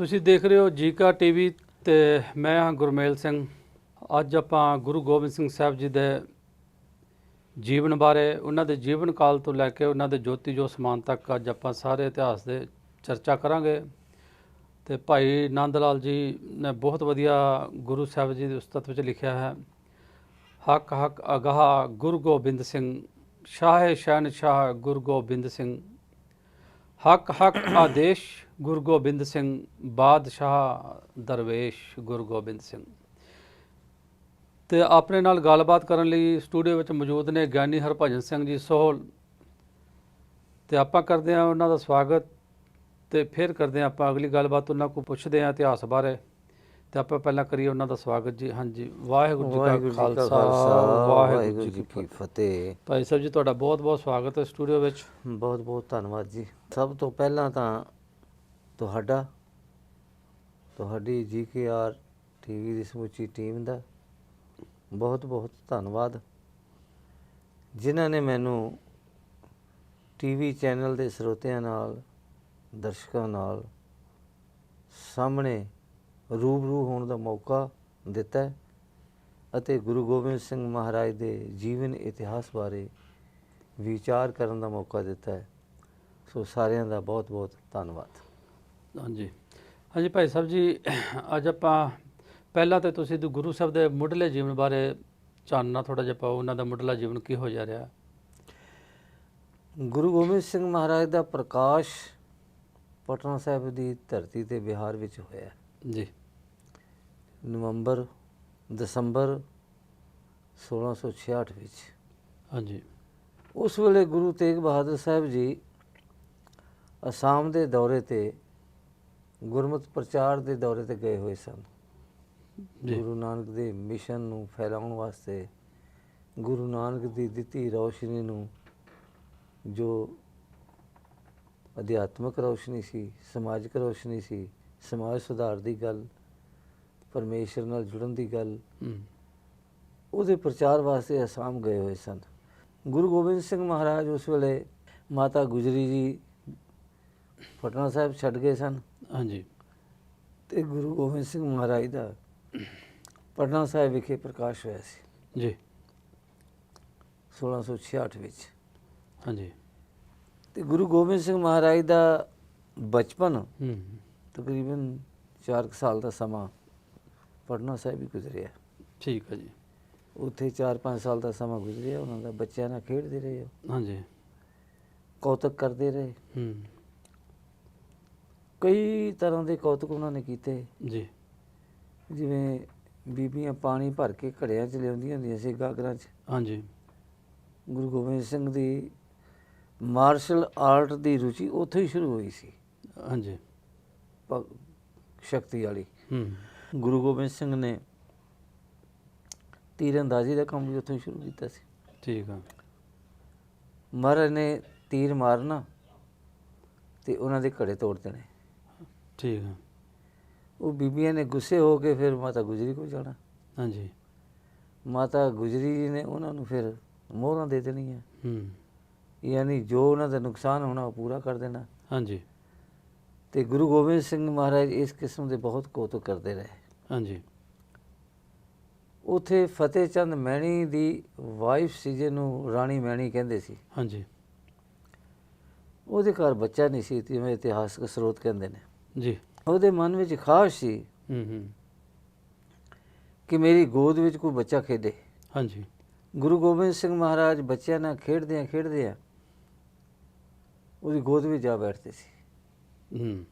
ਤੁਸੀਂ ਦੇਖ ਰਹੇ ਹੋ ਜੀਕਾ ਟੀਵੀ ਤੇ ਮੈਂ ਹਾਂ ਗੁਰਮੇਲ ਸਿੰਘ। ਅੱਜ ਆਪਾਂ ਗੁਰੂ ਗੋਬਿੰਦ ਸਿੰਘ ਸਾਹਿਬ ਜੀ ਦੇ ਜੀਵਨ ਬਾਰੇ, ਉਹਨਾਂ ਦੇ ਜੀਵਨ ਕਾਲ ਤੋਂ ਲੈ ਕੇ ਉਹਨਾਂ ਦੇ ਜੋਤੀ ਜੋ ਸਮਾਨ ਤੱਕ ਅੱਜ ਆਪਾਂ ਸਾਰੇ ਇਤਿਹਾਸ ਦੇ ਚਰਚਾ ਕਰਾਂਗੇ। ਤੇ ਭਾਈ ਨੰਦ ਲਾਲ ਜੀ ਨੇ ਬਹੁਤ ਵਧੀਆ ਗੁਰੂ ਸਾਹਿਬ ਜੀ ਦੇ ਉਸਤਤ ਵਿੱਚ ਲਿਖਿਆ ਹੈ, ਹੱਕ ਹੱਕ ਅਗਾਹ ਗੁਰੂ ਗੋਬਿੰਦ ਸਿੰਘ, ਸ਼ਾਹ ਸ਼ਹਿਨਸ਼ਾਹ ਗੁਰੂ ਗੋਬਿੰਦ ਸਿੰਘ, ਹੱਕ ਹੱਕ ਆਦੇਸ਼ ਗੁਰੂ ਗੋਬਿੰਦ ਸਿੰਘ ਬਾਦਸ਼ਾਹ ਦਰਵੇਸ਼ ਗੁਰੂ ਗੋਬਿੰਦ ਸਿੰਘ। ਤੇ ਆਪਣੇ ਨਾਲ ਗੱਲਬਾਤ ਕਰਨ ਲਈ ਸਟੂਡੀਓ ਵਿੱਚ ਮੌਜੂਦ ਨੇ ਗਿਆਨੀ ਹਰਭਜਨ ਸਿੰਘ ਜੀ ਸੋਹਲ। ਤੇ ਆਪਾਂ ਕਰਦੇ ਹਾਂ ਉਹਨਾਂ ਦਾ ਸਵਾਗਤ ਤੇ ਫਿਰ ਕਰਦੇ ਹਾਂ ਆਪਾਂ ਅਗਲੀ ਗੱਲਬਾਤ ਉਹਨਾਂ ਕੋਲ ਪੁੱਛਦੇ ਹਾਂ ਇਤਿਹਾਸ ਬਾਰੇ। ਤੇ ਆਪਾਂ ਪਹਿਲਾਂ ਕਰੀਏ ਉਹਨਾਂ ਦਾ ਸਵਾਗਤ ਜੀ। ਹਾਂਜੀ ਵਾਹਿਗੁਰੂ ਜੀ ਕਾ ਖਾਲਸਾ ਵਾਹਿਗੁਰੂ ਜੀ ਕੀ ਫਤਿਹ। ਭਾਈ ਸਾਹਿਬ ਜੀ ਤੁਹਾਡਾ ਬਹੁਤ ਬਹੁਤ ਸਵਾਗਤ ਹੈ ਸਟੂਡੀਓ ਵਿੱਚ। ਬਹੁਤ ਬਹੁਤ ਧੰਨਵਾਦ ਜੀ। ਸਭ ਤੋਂ ਪਹਿਲਾਂ ਤਾਂ ਤੁਹਾਡਾ, ਤੁਹਾਡੀ ਜੀਕੇਆਰ ਟੀਵੀ ਦੀ ਸਮੁੱਚੀ ਟੀਮ ਦਾ ਬਹੁਤ ਬਹੁਤ ਧੰਨਵਾਦ। ਜਿਨ੍ਹਾਂ ਨੇ ਮੈਨੂੰ ਟੀਵੀ ਚੈਨਲ ਦੇ ਸਰੋਤਿਆਂ ਨਾਲ, ਦਰਸ਼ਕਾਂ ਨਾਲ ਸਾਹਮਣੇ ਰੂਬਰੂ ਹੋਣ ਦਾ ਮੌਕਾ ਦਿੱਤਾ ਅਤੇ ਗੁਰੂ ਗੋਬਿੰਦ ਸਿੰਘ ਮਹਾਰਾਜ ਦੇ ਜੀਵਨ ਇਤਿਹਾਸ ਬਾਰੇ ਵਿਚਾਰ ਕਰਨ ਦਾ ਮੌਕਾ ਦਿੱਤਾ ਹੈ। ਸੋ ਸਾਰਿਆਂ ਦਾ ਬਹੁਤ ਬਹੁਤ ਧੰਨਵਾਦ। ਹਾਂਜੀ। ਹਾਂਜੀ ਭਾਈ ਸਾਹਿਬ ਜੀ ਅੱਜ ਆਪਾਂ ਪਹਿਲਾਂ ਤੇ ਤੁਸੀਂ ਦੂ- ਗੁਰੂ ਸਾਹਿਬ ਦੇ ਮੁੱਢਲੇ ਜੀਵਨ ਬਾਰੇ ਚਾਨਣਾ ਥੋੜਾ ਜਿਹਾ ਪਾਓ ਉਹਨਾਂ ਦਾ ਮੁੱਢਲਾ ਜੀਵਨ ਕਿਹੋ ਜਿਹਾ ਰਿਹਾ? ਗੁਰੂ ਗੋਬਿੰਦ ਸਿੰਘ ਮਹਾਰਾਜ ਦਾ ਪ੍ਰਕਾਸ਼ ਪਟਨਾ ਸਾਹਿਬ ਦੀ ਧਰਤੀ ਤੇ ਬਿਹਾਰ ਵਿੱਚ ਹੋਇਆ। ਜੀ। ਨਵੰਬਰ ਦਸੰਬਰ 1666 ਵਿੱਚ। ਹਾਂਜੀ। ਉਸ ਵੇਲੇ ਗੁਰੂ ਤੇਗ ਬਹਾਦਰ ਸਾਹਿਬ ਜੀ ਅਸਾਮ ਦੇ ਦੌਰੇ ਤੇ ਗੁਰਮਤਿ ਪ੍ਰਚਾਰ ਦੇ ਦੌਰੇ ਤੇ ਗਏ ਹੋਏ ਸਨ। ਗੁਰੂ ਨਾਨਕ ਦੇ ਮਿਸ਼ਨ ਨੂੰ ਫੈਲਾਉਣ ਵਾਸਤੇ ਗੁਰੂ ਨਾਨਕ ਦੀ ਦਿੱਤੀ ਰੌਸ਼ਨੀ ਨੂੰ ਜੋ ਅਧਿਆਤਮਕ ਰੌਸ਼ਨੀ ਸੀ ਸਮਾਜਿਕ ਰੌਸ਼ਨੀ ਸੀ ਸਮਾਜ ਸੁਧਾਰ ਦੀ ਗੱਲ ਪਰਮੇਸ਼ਰ ਨਾਲ ਜੁੜਨ ਦੀ ਗੱਲ ਉਹਦੇ ਪ੍ਰਚਾਰ ਵਾਸਤੇ ਅਸਾਮ ਗਏ ਹੋਏ ਸਨ। ਗੁਰੂ ਗੋਬਿੰਦ ਸਿੰਘ ਮਹਾਰਾਜ ਉਸ ਵੇਲੇ ਮਾਤਾ ਗੁਜਰੀ ਜੀ ਪਟਨਾ ਸਾਹਿਬ ਛੱਡ ਗਏ ਸਨ। ਹਾਂਜੀ। ਤੇ ਗੁਰੂ ਗੋਬਿੰਦ ਸਿੰਘ ਮਹਾਰਾਜ ਦਾ ਪਟਨਾ ਸਾਹਿਬ ਵਿਖੇ ਪ੍ਰਕਾਸ਼ ਹੋਇਆ ਸੀ। ਜੀ। 1666 ਵਿੱਚ। ਹਾਂਜੀ। ਤੇ ਗੁਰੂ ਗੋਬਿੰਦ ਸਿੰਘ ਮਹਾਰਾਜ ਦਾ ਬਚਪਨ ਹਮ, ਤਕਰੀਬਨ 4 ਸਾਲ ਦਾ ਸਮਾਂ ਪਟਨਾ ਸਾਹਿਬ ਹੀ ਗੁਜ਼ਰਿਆ। ਠੀਕ ਹੈ ਜੀ। ਉੱਥੇ 4-5 ਸਾਲ ਦਾ ਸਮਾਂ ਗੁਜ਼ਰਿਆ ਉਹਨਾਂ ਦਾ ਬੱਚਿਆਂ ਨਾਲ ਖੇਡਦੇ ਰਹੇ ਹਾਂਜੀ। ਕੌਤਕ ਕਰਦੇ ਰਹੇ। ਹਮ, ਕਈ ਤਰ੍ਹਾਂ ਦੇ ਕੌਤਕ ਉਹਨਾਂ ਨੇ ਕੀਤੇ। ਜੀ। ਜਿਵੇਂ ਬੀਬੀਆਂ ਪਾਣੀ ਭਰ ਕੇ ਘੜਿਆਂ 'ਚ ਲਿਆਉਂਦੀਆਂ ਹੁੰਦੀਆਂ ਸੀ ਗਾਗਰਾਂ 'ਚ। ਹਾਂਜੀ। ਗੁਰੂ ਗੋਬਿੰਦ ਸਿੰਘ ਦੀ ਮਾਰਸ਼ਲ ਆਰਟ ਦੀ ਰੁਚੀ ਉੱਥੇ ਹੀ ਸ਼ੁਰੂ ਹੋਈ ਸੀ। ਹਾਂਜੀ। ਸ਼ਕਤੀ ਵਾਲੀ। ਹਮ, ਗੁਰੂ ਗੋਬਿੰਦ ਸਿੰਘ ਨੇ ਤੀਰਅੰਦਾਜ਼ੀ ਦਾ ਕੰਮ ਵੀ ਉੱਥੋਂ ਹੀ ਸ਼ੁਰੂ ਕੀਤਾ ਸੀ। ਠੀਕ ਆ। ਮਹਾਰਾਜ ਨੇ ਤੀਰ ਮਾਰਨਾ ਤੇ ਉਹਨਾਂ ਦੇ ਘੜੇ ਤੋੜ ਦੇਣੇ। ਠੀਕ ਆ। ਉਹ ਬੀਬੀਆਂ ਨੇ ਗੁੱਸੇ ਹੋ ਕੇ ਫਿਰ ਮਾਤਾ ਗੁਜਰੀ ਕੋਲ ਜਾਣਾ। ਹਾਂਜੀ। ਮਾਤਾ ਗੁਜਰੀ ਜੀ ਨੇ ਉਹਨਾਂ ਨੂੰ ਫਿਰ ਮੋਹਰਾਂ ਦੇ ਦੇਣੀਆਂ। ਹਮ, ਯਾਨੀ ਜੋ ਉਹਨਾਂ ਦਾ ਨੁਕਸਾਨ ਹੋਣਾ ਉਹ ਪੂਰਾ ਕਰ ਦੇਣਾ। ਹਾਂਜੀ। ਤੇ ਗੁਰੂ ਗੋਬਿੰਦ ਸਿੰਘ ਮਹਾਰਾਜ ਇਸ ਕਿਸਮ ਦੇ ਬਹੁਤ ਕੌਤਕ ਕਰਦੇ ਰਹੇ। ਹਾਂਜੀ। ਉਥੇ ਫਤਿਹ ਚੰਦ ਮੈਣੀ ਦੀ ਵਾਈਫ ਸੀ ਜਿਹਨੂੰ ਰਾਣੀ ਮੈਣੀ ਕਹਿੰਦੇ ਸੀ। ਹਾਂਜੀ। ਉਹਦੇ ਘਰ ਬੱਚਾ ਨਹੀਂ ਸੀ ਜਿਵੇਂ ਇਤਿਹਾਸਕ ਸਰੋਤ ਕਹਿੰਦੇ ਨੇ। ਜੀ। ਉਹਦੇ ਮਨ ਵਿੱਚ ਖਾਸ਼ ਸੀ ਹਮ ਹਮ ਕਿ ਮੇਰੀ ਗੋਦ ਵਿੱਚ ਕੋਈ ਬੱਚਾ ਖੇਡੇ। ਹਾਂਜੀ। ਗੁਰੂ ਗੋਬਿੰਦ ਸਿੰਘ ਮਹਾਰਾਜ ਬੱਚਿਆਂ ਨਾਲ ਖੇਡਦੇ ਆ ਖੇਡਦੇ ਆ ਉਹਦੀ ਗੋਦ ਵਿੱਚ ਜਾ ਬੈਠਦੇ ਸੀ। ਹਮ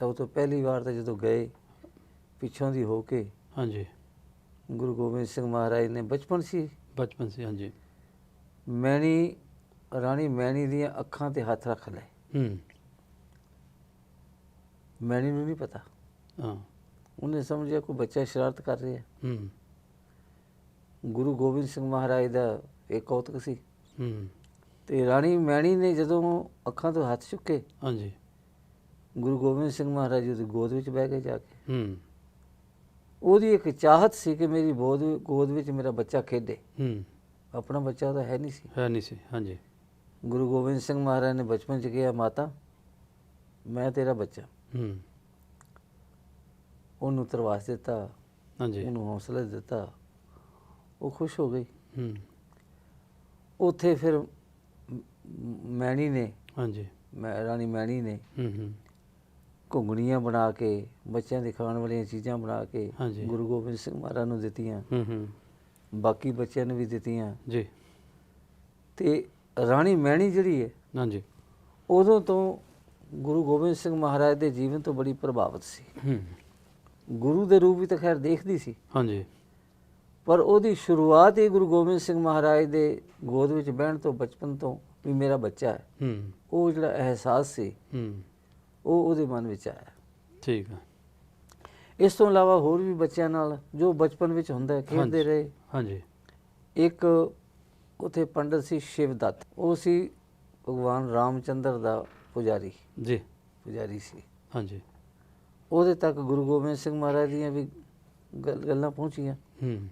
ਸਭ ਤੋਂ ਪਹਿਲੀ ਵਾਰ ਤਾਂ ਜਦੋਂ ਗਏ ਪਿੱਛੋਂ ਦੀ ਹੋ ਕੇ ਹਾਂਜੀ। ਗੁਰੂ ਗੋਬਿੰਦ ਸਿੰਘ ਮਹਾਰਾਜ ਨੇ ਬਚਪਨ ਸੀ। ਬਚਪਨ ਸੀ ਹਾਂਜੀ। ਮੈਣੀ ਰਾਣੀ ਮੈਣੀ ਦੀਆਂ ਅੱਖਾਂ ਤੇ ਹੱਥ ਰੱਖ ਲਏ। ਹਮ ਮੈਣੀ ਨੂੰ ਨਹੀਂ ਪਤਾ। ਹਾਂ। ਉਹਨੇ ਸਮਝਿਆ ਕੋਈ ਬੱਚਾ ਸ਼ਰਾਰਤ ਕਰ ਰਿਹਾ। ਹਮ ਗੁਰੂ ਗੋਬਿੰਦ ਸਿੰਘ ਮਹਾਰਾਜ ਦਾ ਇਹ ਕੌਤਕ ਸੀ। ਹਮ ਤੇ ਰਾਣੀ ਮੈਣੀ ਨੇ ਜਦੋਂ ਅੱਖਾਂ ਤੋਂ ਹੱਥ ਚੁੱਕੇ ਹਾਂਜੀ। ਗੁਰੂ ਗੋਬਿੰਦ ਸਿੰਘ ਮਹਾਰਾਜ ਜੀ ਦੀ ਗੋਦ ਵਿੱਚ ਬਹਿ ਗਏ ਜਾ ਕੇ। ਹਮ ਉਹਦੀ ਇੱਕ ਚਾਹਤ ਸੀ ਕਿ ਮੇਰੀ ਗੋਦ ਗੋਦ ਵਿੱਚ ਮੇਰਾ ਬੱਚਾ ਖੇਡੇ। ਹਮ ਆਪਣਾ ਬੱਚਾ ਤਾਂ ਹੈ ਨਹੀਂ ਸੀ। ਹੈ ਨਹੀਂ ਸੀ ਹਾਂਜੀ। ਗੁਰੂ ਗੋਬਿੰਦ ਸਿੰਘ ਮਹਾਰਾਜ ਨੇ ਬਚਪਨ 'ਚ ਕਿਹਾ ਮਾਤਾ ਮੈਂ ਤੇਰਾ ਬੱਚਾ। ਹੂੰ। ਉਹਨੂੰ ਤਰਵਾਸ ਦਿੱਤਾ ਹਾਂਜੀ। ਉਹਨੂੰ ਹੌਸਲਾ ਦਿੱਤਾ ਉਹ ਖੁਸ਼ ਹੋ ਗਈ। ਹੂੰ। ਉੱਥੇ ਫਿਰ ਮੈਣੀ ਨੇ ਹਾਂਜੀ। ਮੈਂ ਰਾਣੀ ਮੈਣੀ ਨੇ ਹੂੰ ਹੂੰ। ਘੁੰਗਣੀਆਂ ਬਣਾ ਕੇ ਬੱਚਿਆਂ ਦੇ ਖਾਣ ਵਾਲੀਆਂ ਚੀਜ਼ਾਂ ਬਣਾ ਕੇ। ਗੁਰੂ ਗੋਬਿੰਦ ਸਿੰਘ ਮਹਾਰਾਜ ਨੂੰ ਦਿੱਤੀਆਂ। ਹੂੰ ਹੂੰ। ਬਾਕੀ ਬੱਚਿਆਂ ਨੂੰ ਵੀ ਦਿੱਤੀਆਂ। ਜੀ। ਤੇ ਰਾਣੀ ਮੈਣੀ ਜਿਹੜੀ ਹੈ ਹਾਂਜੀ। ਉਦੋਂ ਤੋਂ ਗੁਰੂ ਗੋਬਿੰਦ ਸਿੰਘ ਮਹਾਰਾਜ ਦੇ ਜੀਵਨ ਤੋਂ ਬੜੀ ਪ੍ਰਭਾਵਿਤ ਸੀ। ਹੂੰ। ਗੁਰੂ ਦੇ ਰੂਪ ਵਿੱਚ ਤਾਂ ਖੈਰ ਦੇਖਦੀ ਸੀ। ਹਾਂਜੀ। ਪਰ ਉਹਦੀ ਸ਼ੁਰੂਆਤ ਹੀ ਗੁਰੂ ਗੋਬਿੰਦ ਸਿੰਘ ਮਹਾਰਾਜ ਦੇ ਗੋਦ ਵਿੱਚ ਬਹਿਣ ਤੋਂ ਬਚਪਨ ਤੋਂ ਵੀ ਮੇਰਾ ਬੱਚਾ ਹੈ। ਹੂੰ। ਉਹ ਜਿਹੜਾ ਅਹਿਸਾਸ ਸੀ ਹੂੰ। ਉਹ ਉਹਦੇ ਮਨ ਵਿੱਚ ਆਇਆ। ਠੀਕ ਹੈ ਇਸ ਤੋਂ ਇਲਾਵਾ ਹੋਰ ਵੀ ਬੱਚਿਆਂ ਨਾਲ ਜੋ ਬਚਪਨ ਵਿੱਚ ਹੁੰਦਾ ਹੈ, ਖੇਡਦੇ। ਰਹੇ। ਹਾਂਜੀ। ਇੱਕ ਉਥੇ ਪੰਡਤ ਸੀ ਸ਼ਿਵਦੱਤ। ਉਹ ਸੀ ਭਗਵਾਨ ਰਾਮਚੰਦਰ ਦਾ ਪੁਜਾਰੀ। ਜੀ। ਪੁਜਾਰੀ ਸੀ। ਹਾਂਜੀ। ਉਹਦੇ ਤੱਕ ਗੁਰੂ ਗੋਬਿੰਦ ਸਿੰਘ ਮਹਾਰਾਜ ਦੀਆਂ ਵੀ ਗੱਲ- ਗੱਲਾਂ ਪਹੁੰਚੀਆਂ। ਹੂੰ।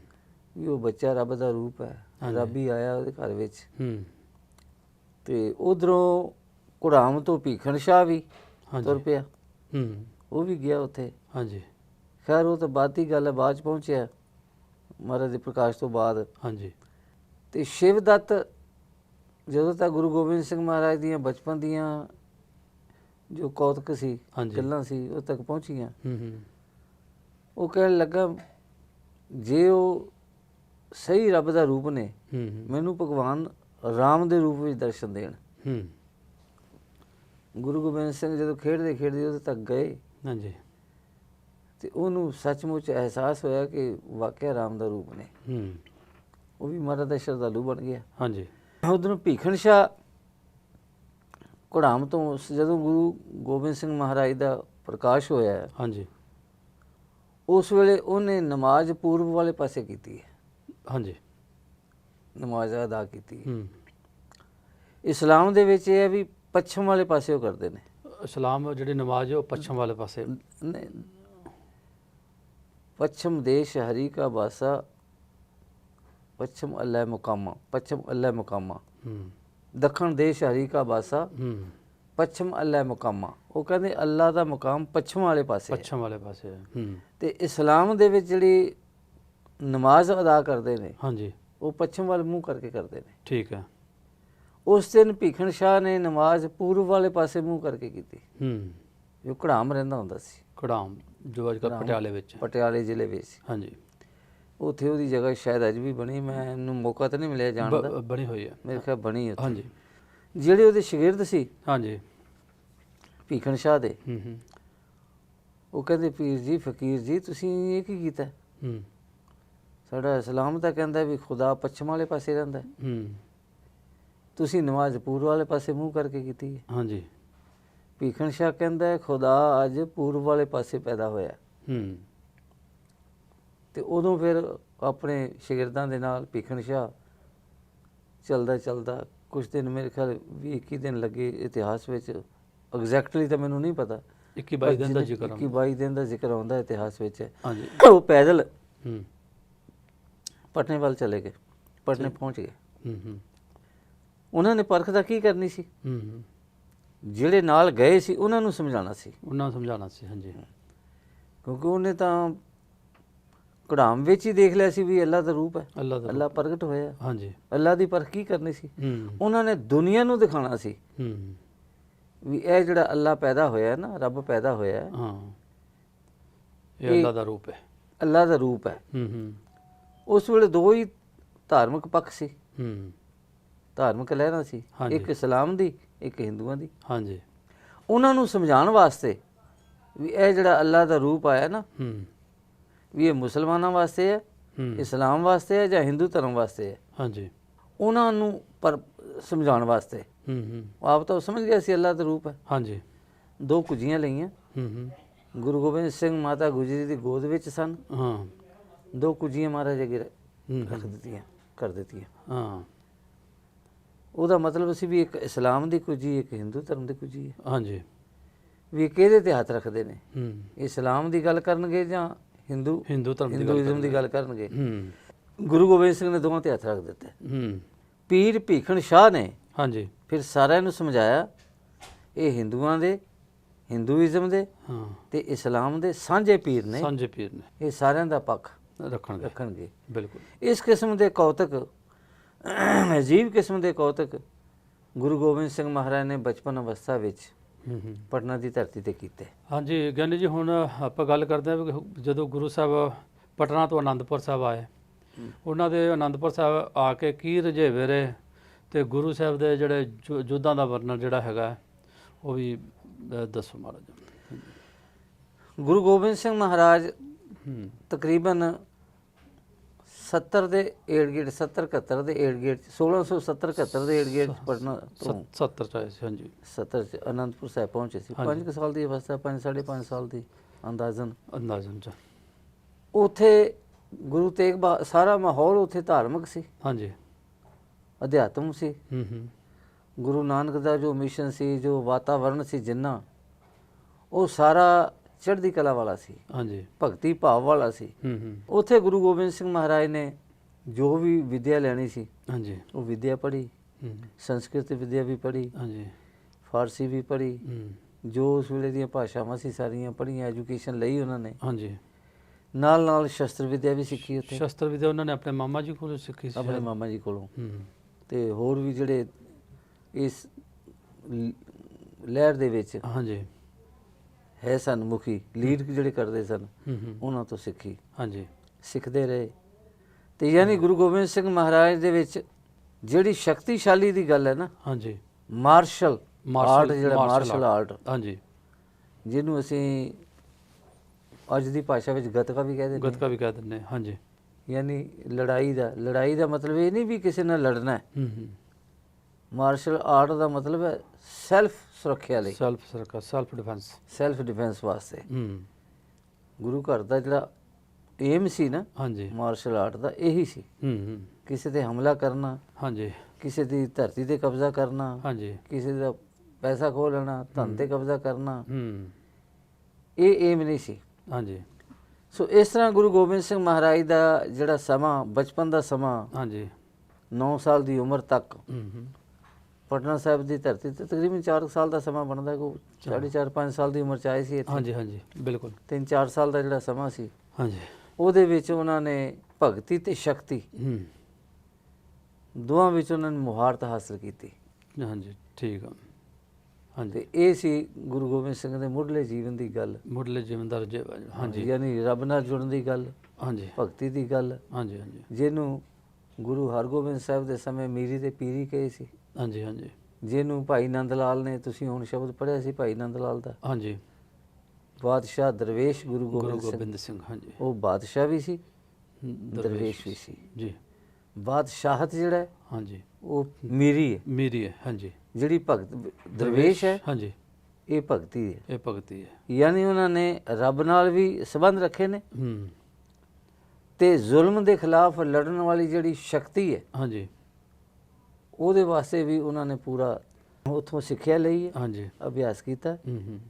ਵੀ ਉਹ ਬੱਚਾ ਰੱਬ ਦਾ ਰੂਪ ਹੈ। ਹਾਂਜੀ। ਰੱਬ ਹੀ ਆਇਆ ਉਹਦੇ ਘਰ ਵਿੱਚ। ਹੂੰ। ਤੇ ਉਧਰੋਂ ਕੁੜਾਮ ਤੋਂ ਭੀਖਣ ਸ਼ਾਹ ਵੀ ਤੁਰ ਹਾਂਜੀ ਪਿਆ। ਹੂੰ। ਉਹ ਵੀ ਗਿਆ ਉੱਥੇ। ਹਾਂਜੀ। ਖੈਰ ਉਹ ਤਾਂ ਬਾਤ ਦੀ ਗੱਲ ਹੈ ਬਾਅਦ ਚ ਪਹੁੰਚਿਆ। ਮਹਾਰਾਜ ਦੇ ਪ੍ਰਕਾਸ਼ ਤੋਂ ਬਾਅਦ। ਹਾਂਜੀ। ਤੇ ਸ਼ਿਵਦੱਤ ਜਦੋਂ ਤੱਕ ਗੁਰੂ ਗੋਬਿੰਦ ਸਿੰਘ ਮਹਾਰਾਜ ਦੀਆਂ ਬਚਪਨ ਦੀਆਂ ਜੋ ਕੌਤਕ ਸੀ ਹਾਂਜੀ। ਗੱਲਾਂ ਸੀ ਉਹ ਤੱਕ ਪਹੁੰਚੀਆਂ। ਹੂੰ ਹੂੰ। ਉਹ ਕਹਿਣ ਲੱਗਾ ਜੇ ਉਹ ਸਹੀ ਰੱਬ ਦਾ ਰੂਪ ਨੇ ਹੂੰ ਹੂੰ। ਮੈਨੂੰ ਭਗਵਾਨ ਰਾਮ ਦੇ ਰੂਪ ਵਿੱਚ ਦਰਸ਼ਨ ਦੇਣ। ਹੂੰ। ਗੁਰੂ ਗੋਬਿੰਦ ਸਿੰਘ ਜਦੋਂ ਖੇਡਦੇ ਖੇਡਦੇ ਉਹਦੇ ਤੱਕ ਗਏ। ਹਾਂਜੀ। ਤੇ ਉਹਨੂੰ ਸੱਚਮੁੱਚ ਅਹਿਸਾਸ ਹੋਇਆ ਕਿ ਵਾਕਿਆ ਰਾਮ ਦਾ ਰੂਪ ਨੇ। ਹੂੰ। ਉਹ ਵੀ ਮਹਾਰਾਜ ਦਾ ਸ਼ਰਧਾਲੂ ਬਣ ਗਿਆ। ਹਾਂਜੀ। ਉਧਰੋਂ ਭੀਖਣ ਸ਼ਾਹ ਕੁੜਾਮ ਤੋਂ ਜਦੋਂ ਗੁਰੂ ਗੋਬਿੰਦ ਸਿੰਘ ਮਹਾਰਾਜ ਦਾ ਪ੍ਰਕਾਸ਼ ਹੋਇਆ ਹਾਂਜੀ। ਉਸ ਵੇਲੇ ਉਹਨੇ ਨਮਾਜ਼ ਪੂਰਬ ਵਾਲੇ ਪਾਸੇ ਕੀਤੀ ਹੈ। ਹਾਂਜੀ। ਨਮਾਜ਼ ਅਦਾ ਕੀਤੀ ਹੈ। ਇਸਲਾਮ ਦੇ ਵਿੱਚ ਇਹ ਹੈ ਵੀ ਪੱਛਮ ਵਾਲੇ ਪਾਸੇ ਉਹ ਕਰਦੇ ਨੇ। ਇਸਲਾਮ ਜਿਹੜੀ ਨਮਾਜ਼ ਹੈ ਉਹ ਪੱਛਮ ਵਾਲੇ ਪਾਸੇ। ਪੱਛਮ ਦੇਸ਼ ਹਰੀ ਕਾ ਬਾਸਾ ਪੱਛਮ ਅੱਲਾ ਮੁਕਾਮਾ ਪੱਛਮ ਅੱਲਾ ਮੁਕਾਮਾ। ਹੂੰ। ਦੱਖਣ ਦੇਸ਼ ਹਰੀ ਕਾ ਬਾਸਾ ਹੂੰ। ਪੱਛਮ ਅੱਲਾ ਮੁਕਾਮਾ। ਉਹ ਕਹਿੰਦੇ ਅੱਲਾ ਦਾ ਮੁਕਾਮ ਪੱਛਮ ਵਾਲੇ ਪਾਸੇ ਹੈ। ਪੱਛਮ ਵਾਲੇ ਪਾਸੇ ਹੈ। ਹੂੰ। ਤੇ ਇਸਲਾਮ ਦੇ ਵਿੱਚ ਜਿਹੜੀ ਨਮਾਜ਼ ਅਦਾ ਕਰਦੇ ਨੇ ਹਾਂਜੀ। ਉਹ ਪੱਛਮ ਵੱਲ ਮੂੰਹ ਕਰਕੇ ਕਰਦੇ ਨੇ। ਠੀਕ ਹੈ। ਉਸ ਦਿਨ ਭੀਖਣ ਸ਼ਾਹ ਨੇ ਨਮਾਜ਼ ਪੂਰਬ ਵਾਲੇ ਪਾਸੇ ਮੂੰਹ ਕਰਕੇ ਕੀਤੀ। ਹੂੰ। ਜੋ ਘੜਾਮ ਰਹਿੰਦਾ ਹੁੰਦਾ ਸੀ। ਕੜਾਮ ਜੋ ਅੱਜ ਕੱਲ੍ਹ। ਪਟਿਆਲੇ ਵਿੱਚ ਪਟਿਆਲੇ ਜ਼ਿਲ੍ਹੇ ਵਿੱਚ। ਹਾਂਜੀ। ਉੱਥੇ ਉਹਦੀ ਜਗ੍ਹਾ ਸ਼ਾਇਦ ਅੱਜ ਵੀ ਬਣੀ ਮੈਨੂੰ ਮੌਕਾ ਤਾਂ ਨਹੀਂ ਮਿਲਿਆ ਜਾਣ ਦਾ। ਬਣੀ ਹੋਈ ਹੈ ਮੇਰੇ ਖਿਆਲ ਬਣੀ ਉੱਥੇ। ਹਾਂਜੀ। ਜਿਹੜੇ ਉਹਦੇ ਸ਼ਾਗਿਰਦ ਸੀ ਹਾਂਜੀ। ਭੀਖਣ ਸ਼ਾਹ ਦੇ ਹੂੰ ਹੂੰ। ਉਹ ਕਹਿੰਦੇ ਪੀਰ ਜੀ ਫਕੀਰ ਜੀ ਤੁਸੀਂ ਇਹ ਕੀ ਕੀਤਾ? ਹੂੰ। ਸਾਡਾ ਇਸਲਾਮ ਤਾਂ ਕਹਿੰਦਾ ਵੀ ਖੁਦਾ ਪੱਛਮ ਵਾਲੇ ਪਾਸੇ ਰਹਿੰਦਾ ਹੈ। ਹੂੰ। ਤੁਸੀਂ ਨਮਾਜ਼ ਪੂਰਬ ਵਾਲੇ ਪਾਸੇ ਮੂੰਹ ਕਰਕੇ ਕੀਤੀ ਹੈ। ਹਾਂਜੀ। ਭੀਖਣ ਸ਼ਾਹ ਕਹਿੰਦਾ ਹੈ, ਖੁਦਾ ਅੱਜ ਪੂਰਬ ਵਾਲੇ ਪਾਸੇ ਪੈਦਾ ਹੋਇਆ ਹੂੰ। ਤੇ ਉਦੋਂ ਫਿਰ ਆਪਣੇ ਸ਼ਾਗਿਰਦਾਂ ਦੇ ਨਾਲ ਭੀਖਣ ਸ਼ਾਹ ਚਲਦਾ ਚਲਦਾ ਕੁਝ ਦਿਨ ਮੇਰੇ ਖਿਆਲ 20 21 ਦਿਨ ਲੱਗੇ ਇਤਿਹਾਸ ਵਿੱਚ। ਐਗਜ਼ੈਕਟਲੀ ਤਾਂ ਮੈਨੂੰ ਨਹੀਂ ਪਤਾ। 21 22 ਦਿਨ ਦਾ ਜ਼ਿਕਰ 21 22 ਦਿਨ ਦਾ ਜ਼ਿਕਰ ਆਉਂਦਾ ਇਤਿਹਾਸ ਵਿੱਚ। ਹਾਂਜੀ। ਉਹ ਪੈਦਲ ਹੂੰ। ਪਟਨੇ ਵੱਲ ਚਲੇ ਗਏ। ਪਟਨੇ ਪਹੁੰਚ ਗਏ। ਹੂੰ ਹੂੰ। ਉਹਨਾਂ ਨੇ ਪਰਖ ਦਾ ਕੀ ਕਰਨੀ ਸੀ? ਹੂੰ ਹੂੰ। ਜਿਹੜੇ ਨਾਲ ਗਏ ਸੀ ਉਹਨਾਂ ਨੂੰ ਸਮਝਾਉਣਾ ਸੀ। ਉਹਨਾਂ ਨੂੰ ਸਮਝਾਉਣਾ ਸੀ ਹਾਂਜੀ। ਕਿਉਂਕਿ ਉਹਨੇ ਤਾਂ ਕੜਾਮ ਵਿੱਚ ਹੀ ਦੇਖ ਲਿਆ ਸੀ ਵੀ ਅੱਲਾ ਦਾ ਰੂਪ ਹੈ। ਦਾ ਅੱਲਾ ਪ੍ਰਗਟ ਹੋਇਆ। ਹਾਂਜੀ। ਅੱਲਾ ਦੀ ਪਰਖ ਕੀ ਕਰਨੀ ਸੀ? ਉਹਨਾਂ ਨੇ ਦੁਨੀਆ ਨੂੰ ਦਿਖਾਉਣਾ ਸੀ। ਹੂੰ। ਵੀ ਇਹ ਜਿਹੜਾ ਅੱਲਾ ਪੈਦਾ ਹੋਇਆ ਹੈ ਨਾ ਰੱਬ ਪੈਦਾ ਹੋਇਆ ਹੈ। ਹਾਂ। ਇਹ ਅੱਲਾਹ ਦਾ ਰੂਪ ਹੈ। ਅੱਲਾ ਦਾ ਰੂਪ ਹੈ। ਹੂੰ ਹੂੰ। ਉਸ ਵੇਲੇ ਦੋ ਹੀ ਧਾਰਮਿਕ ਪੱਖ ਸੀ। ਹੂੰ। ਧਾਰਮਿਕ ਲਹਿਰਾਂ ਸੀ। ਇੱਕ ਇਸਲਾਮ ਦੀ ਇੱਕ ਹਿੰਦੂਆਂ ਦੀ। ਹਾਂਜੀ। ਉਹਨਾਂ ਨੂੰ ਸਮਝਾਉਣ ਵਾਸਤੇ ਵੀ ਇਹ ਜਿਹੜਾ ਅੱਲਾ ਦਾ ਰੂਪ ਆਇਆ ਨਾ ਹੂੰ। ਵੀ ਇਹ ਮੁਸਲਮਾਨਾਂ ਵਾਸਤੇ ਹੈ ਇਸਲਾਮ ਵਾਸਤੇ ਹੈ ਜਾਂ ਹਿੰਦੂ ਧਰਮ ਵਾਸਤੇ ਹੈ? ਹਾਂਜੀ। ਉਹਨਾਂ ਨੂੰ ਪਰ ਸਮਝਾਉਣ ਵਾਸਤੇ। ਹੂੰ ਹੂੰ। ਆਪ ਤਾਂ ਸਮਝ ਗਿਆ ਸੀ ਅੱਲਾ ਦਾ ਰੂਪ ਹੈ। ਹਾਂਜੀ। ਦੋ ਕੁਝੀਆਂ ਲਈਆਂ। ਹੂੰ ਹੂੰ। ਗੁਰੂ ਗੋਬਿੰਦ ਸਿੰਘ ਮਾਤਾ ਗੁਜਰੀ ਦੀ ਗੋਦ ਵਿੱਚ ਸਨ। ਹਾਂ। ਦੋ ਕੁਝੀਆਂ ਮਹਾਰਾਜ ਅੱਗੇ ਰੱਖ ਦਿੱਤੀਆਂ ਕਰ ਦਿੱਤੀਆਂ। ਹਾਂ। ਉਹਦਾ ਮਤਲਬ ਸੀ ਵੀ ਇੱਕ ਇਸਲਾਮ ਦੀ ਕੁਝੀ ਇੱਕ ਹਿੰਦੂ ਧਰਮ ਦੀ ਕੁਝੀ ਹੈ। ਹਾਂਜੀ। ਵੀ ਕਿਹਦੇ ਤੇ ਹੱਥ ਰੱਖਦੇ ਨੇ? ਹੂੰ। ਇਸਲਾਮ ਦੀ ਗੱਲ ਕਰਨਗੇ ਜਾਂ ਹਿੰਦੂ ਹਿੰਦੂ ਧਰਮ ਦੀ ਗੱਲ ਹਿੰਦੂਇਜ਼ਮ ਦੀ ਗੱਲ ਕਰਨਗੇ। ਹੂੰ। ਗੁਰੂ ਗੋਬਿੰਦ ਸਿੰਘ ਨੇ ਦੋਵਾਂ ਤੇ ਹੱਥ ਰੱਖ ਦਿੱਤੇ। ਹੂੰ। ਪੀਰ ਭੀਖਣ ਸ਼ਾਹ ਨੇ ਹਾਂਜੀ। ਫਿਰ ਸਾਰਿਆਂ ਨੂੰ ਸਮਝਾਇਆ ਇਹ ਹਿੰਦੂਆਂ ਦੇ ਹਿੰਦੂਇਜ਼ਮ ਦੇ ਹਾਂ। ਤੇ ਇਸਲਾਮ ਦੇ ਸਾਂਝੇ ਪੀਰ ਨੇ। ਸਾਂਝੇ ਪੀਰ ਨੇ। ਇਹ ਸਾਰਿਆਂ ਦਾ ਪੱਖ ਰੱਖਣਗੇ। ਰੱਖਣਗੇ। ਬਿਲਕੁਲ। ਇਸ ਕਿਸਮ ਦੇ ਕੌਤਕ ਅਜੀਬ ਕਿਸਮ ਦੇ ਕੌਤਕ ਗੁਰੂ ਗੋਬਿੰਦ ਸਿੰਘ ਮਹਾਰਾਜ ਨੇ ਬਚਪਨ ਅਵਸਥਾ ਵਿੱਚ ਪਟਨਾ ਦੀ ਧਰਤੀ ਤੇ ਕੀਤੇ। ਹਾਂਜੀ ਗਿਆਨੀ ਜੀ ਹੁਣ ਆਪਾਂ ਗੱਲ ਕਰਦੇ ਹਾਂ ਜਦੋਂ ਗੁਰੂ ਸਾਹਿਬ ਪਟਨਾ ਤੋਂ ਆਨੰਦਪੁਰ ਸਾਹਿਬ ਆਏ ਉਹਨਾਂ ਦੇ ਆਨੰਦਪੁਰ ਸਾਹਿਬ ਆ ਕੇ ਕੀ ਰਜੇਵੇ ਰਹੇ ਤੇ ਗੁਰੂ ਸਾਹਿਬ ਦੇ ਜਿਹੜੇ ਯੁੱਧਾਂ ਦਾ ਵਰਣਨ ਜਿਹੜਾ ਹੈਗਾ ਉਹ ਵੀ ਦੱਸੋ ਜਿਹਾ ਗੁਰੂ ਗੋਬਿੰਦ ਸਿੰਘ ਮਹਾਰਾਜ ਤਕਰੀਬਨ 70 ਦੇ ਏੜ ਗੇਟ 70 71 ਦੇ ਏੜ ਗੇਟ 1670 71 ਦੇ ਏੜ ਗੇਟ ਪਟਨਾ ਤੋਂ 70 ਚ ਆਏ ਸੀ ਹਾਂਜੀ। 70 ਚ ਅਨੰਦਪੁਰ ਸਾਹਿਬ ਪਹੁੰਚੇ ਸੀ। ਹਾਂਜੀ। 5 ਸਾਲ ਦੀ ਅਵਸਥਾ 5 5.5 ਸਾਲ ਦੀ ਅੰਦਾਜ਼ਨ। ਅੰਦਾਜ਼ਨ ਚ। ਉੱਥੇ ਗੁਰੂ ਤੇਗ ਬਹਾ- ਸਾਰਾ ਮਾਹੌਲ ਉੱਥੇ ਧਾਰਮਿਕ ਸੀ। ਹਾਂਜੀ। ਅਧਿਆਤਮ ਸੀ। ਹੂੰ ਹੂੰ। ਗੁਰੂ ਨਾਨਕ ਦਾ ਜੋ ਮਿਸ਼ਨ ਸੀ ਜੋ ਵਾਤਾਵਰਣ ਸੀ ਜਿੰਨਾ ਉਹ ਸਾਰਾ ਚੜ੍ਹਦੀ ਕਲਾ ਵਾਲਾ ਸੀ। ਹਾਂਜੀ। ਭਗਤੀ ਭਾਵ ਵਾਲਾ ਸੀ। ਹੂੰ ਹੂੰ। ਉੱਥੇ ਗੁਰੂ ਗੋਬਿੰਦ ਸਿੰਘ ਮਹਾਰਾਜ ਨੇ ਜੋ ਵੀ ਵਿਦਿਆ ਲੈਣੀ ਸੀ ਹਾਂਜੀ। ਉਹ ਵਿਦਿਆ ਪੜ੍ਹੀ ਹੂੰ। ਸੰਸਕ੍ਰਿਤ ਵਿਦਿਆ ਵੀ ਪੜ੍ਹੀ ਹਾਂਜੀ। ਫਾਰਸੀ ਵੀ ਪੜ੍ਹੀ ਹੂੰ। ਜੋ ਉਸ ਵੇਲੇ ਦੀਆਂ ਭਾਸ਼ਾਵਾਂ ਸੀ ਸਾਰੀਆਂ ਪੜ੍ਹੀਆਂ ਐਜੂਕੇਸ਼ਨ ਲਈ ਉਹਨਾਂ ਨੇ। ਹਾਂਜੀ। ਨਾਲ ਨਾਲ ਸ਼ਸਤਰ ਵਿਦਿਆ ਵੀ ਸਿੱਖੀ ਉੱਥੇ। ਸ਼ਸਤਰ ਵਿਦਿਆ ਉਹਨਾਂ ਨੇ ਆਪਣੇ ਮਾਮਾ ਜੀ ਕੋਲੋਂ ਸਿੱਖੀ ਸੀ। ਆਪਣੇ। ਮਾਮਾ ਜੀ ਕੋਲੋਂ। ਹੂੰ। ਤੇ ਹੋਰ ਵੀ ਜਿਹੜੇ ਇਸ ਲਹਿਰ ਦੇ ਵਿੱਚ ਹਾਂਜੀ। ਹੈ ਸਨ ਮੁਖੀ ਲੀਡ ਜਿਹੜੇ ਕਰਦੇ ਸਨ ਉਹਨਾਂ ਤੋਂ ਸਿੱਖੀ। ਹਾਂਜੀ। ਸਿੱਖਦੇ ਰਹੇ। ਤੇ ਯਾਨੀ ਗੁਰੂ ਗੋਬਿੰਦ ਸਿੰਘ ਮਹਾਰਾਜ ਦੇ ਵਿੱਚ ਜਿਹੜੀ ਸ਼ਕਤੀਸ਼ਾਲੀ ਦੀ ਗੱਲ ਹੈ ਨਾ ਹਾਂਜੀ। ਮਾਰਸ਼ਲ ਆਰਟ ਜਿਹੜਾ ਮਾਰਸ਼ਲ ਆਰਟ। ਹਾਂਜੀ। ਜਿਹਨੂੰ ਅਸੀਂ ਅੱਜ ਦੀ ਭਾਸ਼ਾ ਵਿੱਚ ਗਤਕਾ ਵੀ ਕਹਿੰਦੇ ਨੇ ਗੱਤਕਾ ਵੀ ਕਹਿ ਦਿੰਦੇ। ਹਾਂਜੀ। ਯਾਨੀ ਲੜਾਈ ਦਾ ਲੜਾਈ ਦਾ ਮਤਲਬ ਇਹ ਨਹੀਂ ਵੀ ਕਿਸੇ ਨਾਲ ਲੜਨਾ ਹੈ। ਹੂੰ ਹੂੰ। ਮਾਰਸ਼ਲ ਆਰਟ ਦਾ ਮਤਲਬ ਹੈ ਸੈਲਫ ਸੁਰੱਖਿਆ ਲਈ। ਸੈਲਫ ਸਰਕਾ ਸੈਲਫ ਡਿਫੈਂਸ ਸੈਲਫ ਡਿਫੈਂਸ ਵਾਸਤੇ। ਹੂੰ। ਗੁਰੂ ਘਰ ਦਾ ਜਿਹੜਾ ਏਮ ਸੀ ਨਾ ਹਾਂਜੀ। ਮਾਰਸ਼ਲ ਆਰਟ ਦਾ ਇਹੀ ਸੀ। ਹੂੰ ਹੂੰ। ਕਿਸੇ ਤੇ ਹਮਲਾ ਕਰਨਾ ਹਾਂਜੀ। ਕਿਸੇ ਦੀ ਧਰਤੀ ਤੇ ਕਬਜ਼ਾ ਕਰਨਾ ਹਾਂਜੀ। ਕਿਸੇ ਦਾ ਪੈਸਾ ਖੋਹ ਲੈਣਾ ਧਨ ਤੇ ਕਬਜ਼ਾ ਕਰਨਾ। ਹੂੰ। ਇਹ ਏਮ ਨਹੀਂ ਸੀ। ਹਾਂਜੀ। ਸੋ ਇਸ ਤਰ੍ਹਾਂ ਗੁਰੂ ਗੋਬਿੰਦ ਸਿੰਘ ਮਹਾਰਾਜ ਦਾ ਜਿਹੜਾ ਸਮਾਂ ਬਚਪਨ ਦਾ ਸਮਾਂ ਹਾਂਜੀ। 9 ਸਾਲ ਦੀ ਉਮਰ ਤੱਕ ਹੂੰ ਹੂੰ। ਪਟਨਾ ਸਾਹਿਬ ਦੀ ਧਰਤੀ ਤੇ ਤਕਰੀਬਨ 4 ਸਾਲ ਦਾ ਸਮਾਂ ਬਣਦਾ ਕੋ 4.5 5 ਸਾਲ ਦੀ ਉਮਰ ਚ ਆਏ ਸੀ ਇੱਥੇ। ਹਾਂਜੀ ਹਾਂਜੀ ਬਿਲਕੁਲ। 3-4 ਸਾਲ ਦਾ ਜਿਹੜਾ ਸਮਾਂ ਸੀ। ਹਾਂਜੀ। ਉਹਦੇ ਵਿੱਚ ਉਹਨਾਂ ਨੇ ਭਗਤੀ ਤੇ ਸ਼ਕਤੀ ਹੂੰ। ਦੋਵਾਂ ਵਿੱਚ ਉਹਨਾਂ ਨੇ ਮੁਹਾਰਤ ਹਾਸਲ ਕੀਤੀ। ਹਾਂਜੀ ਠੀਕ ਆ। ਹਾਂਜੀ। ਤੇ ਇਹ ਸੀ ਗੁਰੂ ਗੋਬਿੰਦ ਸਿੰਘ ਦੇ ਮੁੱਢਲੇ ਜੀਵਨ ਦੀ ਗੱਲ। ਮੁੱਢਲੇ ਜੀਵਨ ਦਾ ਹਾਂਜੀ। ਯਾਨੀ ਰੱਬ ਨਾਲ ਜੁੜਨ ਦੀ ਗੱਲ ਹਾਂਜੀ। ਭਗਤੀ ਦੀ ਗੱਲ। ਹਾਂਜੀ ਹਾਂਜੀ। ਜਿਹਨੂੰ ਗੁਰੂ ਹਰਗੋਬਿੰਦ ਸਾਹਿਬ ਦੇ ਸਮੇਂ ਮੀਰੀ ਤੇ ਪੀਰੀ ਕਹੇ ਸੀ। ਹਾਂਜੀ ਹਾਂਜੀ। ਜਿਹਨੂੰ ਭਾਈ ਨੰਦ ਲਾਲ ਨੇ ਤੁਸੀਂ ਹੁਣ ਸ਼ਬਦ ਪੜਿਆ ਸੀ ਭਾਈ ਨੰਦ ਲਾਲ ਦਾ? ਹਾਂਜੀ। ਬਾਦਸ਼ਾਹ ਦਰਵੇਸ਼ ਗੁਰੂ ਗੋਬਿੰਦ ਸਿੰਘ। ਹਾਂਜੀ। ਉਹ ਬਾਦਸ਼ਾਹ ਵੀ ਸੀ ਦਰਵੇਸ਼ ਦਰਵੇਸ਼ ਵੀ ਸੀ। ਜੀ। ਬਾਦਸ਼ਾਹਤ ਜਿਹੜਾ ਹੈ, ਹਾਂਜੀ। ਉਹ ਮੀਰੀ ਹੈ। ਮੇਰੀ ਹੈ ਹਾਂਜੀ। ਜਿਹੜੀ ਭਗਤ ਦਰਵੇਸ਼ ਹੈ ਹਾਂਜੀ। ਇਹ ਭਗਤੀ ਹੈ। ਇਹ ਭਗਤੀ ਹੈ। ਯਾਨੀ ਉਹਨਾਂ ਨੇ ਰੱਬ ਨਾਲ ਵੀ ਸੰਬੰਧ ਰੱਖੇ ਨੇ ਹੂੰ। ਤੇ ਜ਼ੁਲਮ ਦੇ ਖਿਲਾਫ ਲੜਨ ਵਾਲੀ ਜਿਹੜੀ ਸ਼ਕਤੀ ਹੈ ਹਾਂਜੀ। ਉਹਦੇ ਵਾਸਤੇ ਵੀ ਉਹਨਾਂ ਨੇ ਪੂਰਾ ਉੱਥੋਂ ਸਿੱਖਿਆ ਲਈ ਹਾਂਜੀ। ਅਭਿਆਸ ਕੀਤਾ। ਹੂੰ ਹੂੰ।